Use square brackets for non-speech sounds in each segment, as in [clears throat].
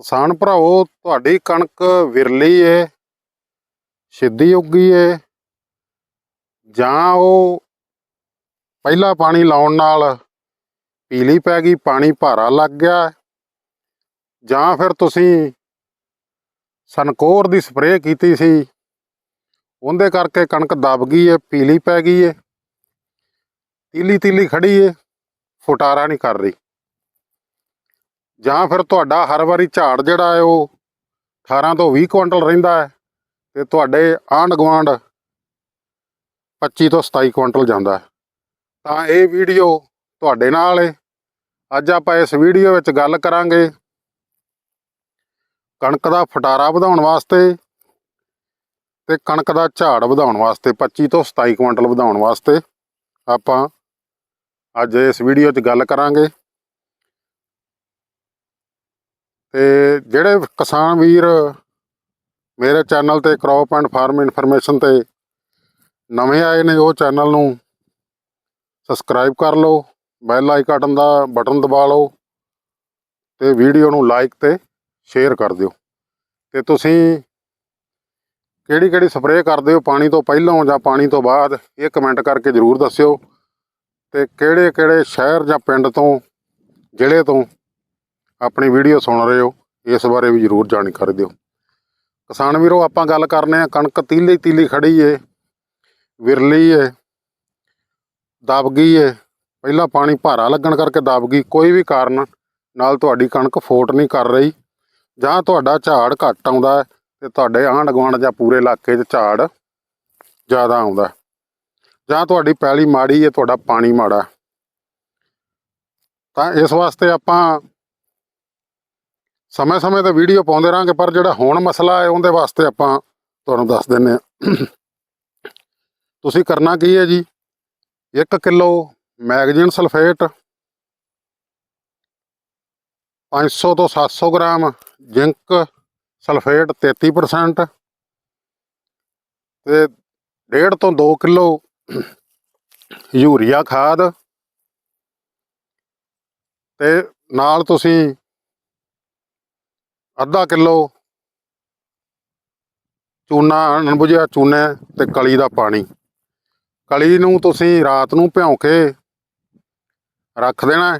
ਕਿਸਾਨ ਭਰਾਓ ਤੁਹਾਡੀ ਕਣਕ ਵਿਰਲੀ ਏ, ਸਿੱਧੀ ਉੱਗੀ ਏ, ਜਾਂ ਉਹ ਪਹਿਲਾ ਪਾਣੀ ਲਾਉਣ ਨਾਲ ਪੀਲੀ ਪੈ ਗਈ, ਪਾਣੀ ਭਾਰਾ ਲੱਗ ਗਿਆ, ਜਾਂ ਫਿਰ ਤੁਸੀਂ ਸਨਕੋਰ ਦੀ ਸਪਰੇਅ ਕੀਤੀ ਸੀ, ਉਹਦੇ ਕਰਕੇ ਕਣਕ ਦਬ ਗਈ ਏ, ਪੀਲੀ ਪੈ ਗਈ ਏ, ਤੀਲੀ ਤੀਲੀ ਖੜੀ ਏ, ਫੁਟਾਰਾ ਨਹੀਂ ਕਰ ਰਹੀ। ਜਾਂ ਫਿਰ ਤੁਹਾਡਾ ਹਰ ਵਾਰੀ ਝਾੜ ਜਿਹੜਾ ਹੈ ਉਹ 18 ਤੋਂ 20 ਕੁਇੰਟਲ ਰਹਿੰਦਾ ਹੈ ਤੇ ਤੁਹਾਡੇ ਆਂਢ ਗੁਆਂਢ 25 ਤੋਂ 27 ਕੁਇੰਟਲ ਜਾਂਦਾ ਹੈ। ਤਾਂ ਇਹ ਵੀਡੀਓ ਤੁਹਾਡੇ ਨਾਲ ਹੈ ਅੱਜ ਆਪਾਂ ਇਸ ਵੀਡੀਓ ਵਿੱਚ ਗੱਲ ਕਰਾਂਗੇ ਕਣਕ ਦਾ ਫਟਾਰਾ ਵਧਾਉਣ ਵਾਸਤੇ ਤੇ ਕਣਕ ਦਾ ਝਾੜ ਵਧਾਉਣ ਵਾਸਤੇ 25 ਤੋਂ 27 ਕੁਇੰਟਲ ਵਧਾਉਣ ਵਾਸਤੇ ਆਪਾਂ ਅੱਜ ਇਸ ਵੀਡੀਓ 'ਚ ਗੱਲ ਕਰਾਂਗੇ। ਤੇ ਜਿਹੜੇ ਕਿਸਾਨ ਵੀਰ ਮੇਰੇ ਚੈਨਲ ਤੇ ਕ੍ਰੌਪ ਐਂਡ ਫਾਰਮ ਇਨਫੋਰਮੇਸ਼ਨ ਤੇ ਨਵੇਂ ਆਏ ਨੇ ਉਹ ਚੈਨਲ ਨੂੰ ਸਬਸਕ੍ਰਾਈਬ ਕਰ ਲਓ ਬੈਲ ਆਈਕਨ ਦਾ ਬਟਨ ਦਬਾ ਲਓ ਤੇ ਵੀਡੀਓ ਨੂੰ ਲਾਈਕ ਤੇ ਸ਼ੇਅਰ ਕਰ ਦਿਓ। ਤੇ ਤੁਸੀਂ ਕਿਹੜੀ ਕਿਹੜੀ ਸਪਰੇਅ ਕਰਦੇ ਹੋ, ਪਾਣੀ ਤੋਂ ਪਹਿਲਾਂ ਜਾਂ ਪਾਣੀ ਤੋਂ ਬਾਅਦ, ਇਹ ਕਮੈਂਟ ਕਰਕੇ ਜਰੂਰ ਦੱਸਿਓ। ਤੇ ਕਿਹੜੇ ਕਿਹੜੇ ਸ਼ਹਿਰ ਜਾਂ ਪਿੰਡ ਤੋਂ, ਜ਼ਿਲ੍ਹੇ ਤੋਂ ਆਪਣੀ ਵੀਡੀਓ ਸੁਣ ਰਹੇ ਹੋ, ਇਸ ਬਾਰੇ ਵੀ ਜਰੂਰ ਜਾਣਕਾਰੀ ਦਿਓ। ਕਿਸਾਨ ਵੀਰੋ, ਆਪਾਂ ਗੱਲ ਕਰਨੇ ਆ, ਕਣਕ ਤੀਲੀ ਤੀਲੀ ਖੜੀ ਏ, ਵਿਰਲੀ ਏ ਦਬ ਗਈ ਏ, ਪਹਿਲਾਂ ਪਾਣੀ ਭਾਰਾ ਲੱਗਣ ਕਰਕੇ ਦਬ ਗਈ ਕੋਈ ਵੀ ਕਾਰਨ ਨਾਲ ਤੁਹਾਡੀ ਕਣਕ ਫੋਟ ਨਹੀਂ ਕਰ ਰਹੀ, ਜਾਂ ਤੁਹਾਡਾ ਝਾੜ ਘੱਟ ਆਉਂਦਾ ਹੈ ਤੇ ਤੁਹਾਡੇ ਆਂਢ ਗੁਆਂਢ ਜਾਂ ਪੂਰੇ ਇਲਾਕੇ 'ਚ ਝਾੜ ਜ਼ਿਆਦਾ ਆਉਂਦਾ ਜਾਂ ਤੁਹਾਡੀ ਪੈਲੀ ਮਾੜੀ ਏ, ਤੁਹਾਡਾ ਪਾਣੀ ਮਾੜਾ ਤਾਂ ਇਸ ਵਾਸਤੇ ਆਪਾਂ ਸਮੇਂ-ਸਮੇਂ ਤੇ ਵੀਡੀਓ ਪਾਉਂਦੇ ਰਾਂਗੇ ਪਰ ਜਿਹੜਾ ਹੁਣ ਮਸਲਾ ਹੈ, ਉਹਦੇ ਵਾਸਤੇ ਆਪਾਂ ਤੁਹਾਨੂੰ ਦੱਸ ਦਿੰਨੇ ਆ ਤੁਸੀਂ ਕਰਨਾ ਕੀ ਹੈ ਜੀ? 1 ਕਿਲੋ ਮੈਗਜ਼ੀਨ ਸਲਫੇਟ 500 ਤੋਂ 700 ਗ੍ਰਾਮ ਜ਼ਿੰਕ ਸਲਫੇਟ 33% ਤੇ 1.5 ਤੋਂ 2 ਕਿਲੋ ਯੂਰੀਆ ਖਾਦ ਤੇ ਨਾਲ ਤੁਸੀਂ ਅੱਧਾ ਕਿਲੋ ਚੂਨਾ ਅਣਬੁਝਿਆ ਚੂਨੇ ਤੇ ਕਲੀ ਦਾ ਪਾਣੀ। ਕਲੀ ਨੂੰ ਤੁਸੀਂ ਰਾਤ ਨੂੰ ਭਿਉਂ ਕੇ ਰੱਖ ਦੇਣਾ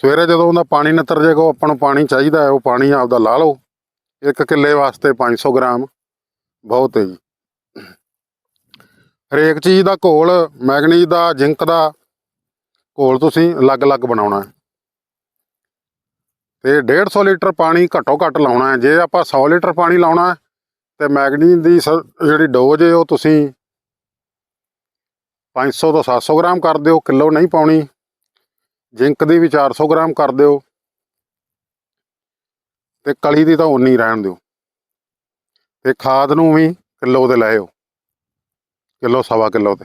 ਸਵੇਰੇ ਜਦੋਂ ਉਹਦਾ ਪਾਣੀ ਨਿਤਰ ਜਾਏਗਾ, ਉਹ ਆਪਾਂ ਨੂੰ ਪਾਣੀ ਚਾਹੀਦਾ ਹੈ, ਉਹ ਪਾਣੀ ਆਪਦਾ ਲਾ ਲਓ। ਇੱਕ ਕਿੱਲੇ ਵਾਸਤੇ 500 ਗ੍ਰਾਮ, ਬਹੁਤ ਹੈ ਜੀ। ਹਰੇਕ ਚੀਜ਼ ਦਾ ਘੋਲ, ਮੈਗਨੀਜ਼ ਦਾ, ਜ਼ਿੰਕ ਦਾ ਘੋਲ ਤੁਸੀਂ ਅਲੱਗ-ਅਲੱਗ ਬਣਾਉਣਾ ਹੈ। ਤੇ 150 ਲੀਟਰ ਪਾਣੀ ਘੱਟੋ ਘੱਟ ਲਾਉਣਾ ਹੈ। ਜੇ ਆਪਾਂ 100 ਲੀਟਰ ਪਾਣੀ ਲਾਉਣਾ ਹੈ, ਤੇ ਮੈਗਨੀਜ਼ ਦੀ ਸ- ਜਿਹੜੀ ਡੋਜ਼ ਹੈ, ਉਹ ਤੁਸੀਂ 500 ਤੋਂ 700 ਗ੍ਰਾਮ ਕਰ ਦਿਓ, ਕਿਲੋ ਨਹੀਂ ਪਾਉਣੀ। ਜ਼ਿੰਕ ਦੀ ਵੀ 400 ਗ੍ਰਾਮ ਕਰ ਦਿਓ। ਤੇ ਕਲੀ ਦੀ ਤਾਂ ਉਨੀ ਰਹਿਣ ਦਿਓ। ਤੇ ਖਾਦ ਨੂੰ ਵੀ ਕਿਲੋ ਦੇ ਲਾਇਓ ਕਿਲੋ, ਸਵਾ ਕਿਲੋ ਤੇ।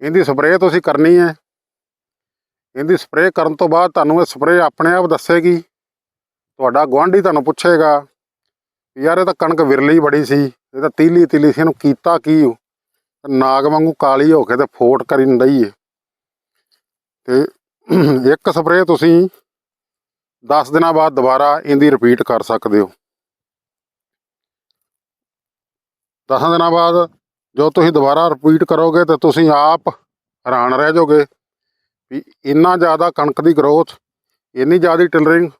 ਇਹਦੀ ਸਪਰੇਅ ਤੁਸੀਂ ਕਰਨੀ ਹੈ। ਇਹਦੀ ਸਪਰੇਅ ਕਰਨ ਤੋਂ ਬਾਅਦ ਤੁਹਾਨੂੰ ਇਹ ਸਪਰੇਅ ਆਪਣੇ ਆਪ ਦੱਸੇਗੀ। ਤੁਹਾਡਾ ਗੁਆਂਢੀ ਤੁਹਾਨੂੰ ਪੁੱਛੇਗਾ ਵੀ ਯਾਰ ਇਹ ਤਾਂ ਕਣਕ ਵਿਰਲੀ ਬੜੀ ਸੀ, ਇਹ ਤਾਂ ਤੀਲੀ ਤੀਲੀ ਸੀ, ਇਹਨੂੰ ਕੀਤਾ ਕੀ ਓ? ਨਾਗ ਵਾਂਗੂ ਕਾਲੀ ਹੋ ਕੇ ਤੇ ਫੋਟ ਕਰੀ ਡਈ ਏ। ਤੇ [clears throat] ਇੱਕ ਸਪਰੇਅ ਤੁਸੀਂ 10 ਦਿਨਾਂ ਬਾਅਦ ਦੁਬਾਰਾ ਇਹਦੀ ਰਿਪੀਟ ਕਰ ਸਕਦੇ ਹੋ 10 ਦਿਨਾਂ ਬਾਅਦ ਜੋ ਤੁਸੀਂ ਦੁਬਾਰਾ ਰਿਪੀਟ ਕਰੋਗੇ ਤੇ ਤੁਸੀਂ ਆਪ ਹੈਰਾਨ ਰਹਿ ਜਾਓਗੇ ਵੀ ਇੰਨਾ ਜ਼ਿਆਦਾ ਕਣਕ ਦੀ ਗਰੋਥ ਇੰਨੀ ਜ਼ਿਆਦਾ ਟਿਲਰਿੰਗ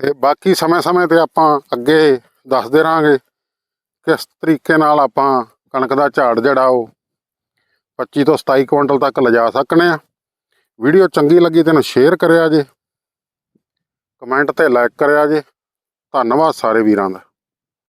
ਤੇ ਬਾਕੀ ਸਮੇਂ-ਸਮੇਂ ਤੇ ਆਪਾਂ ਅੱਗੇ ਦੱਸਦੇ ਰਾਂਗੇ ਕਿਸ ਤਰੀਕੇ ਨਾਲ ਆਪਾਂ ਕਣਕ ਦਾ ਝਾੜ ਜਿਹੜਾ ਉਹ 25 ਤੋਂ 27 ਕੁਇੰਟਲ ਤੱਕ ਲਿਜਾ ਸਕਨੇ ਆ। ਵੀਡੀਓ ਚੰਗੀ ਲੱਗੀ ਤੈਨੂੰ ਸ਼ੇਅਰ ਕਰਿਆ ਜੇ ਕਮੈਂਟ ਤੇ ਲਾਈਕ ਕਰਿਆ ਜੇ। ਧੰਨਵਾਦ ਸਾਰੇ ਵੀਰਾਂ ਦਾ।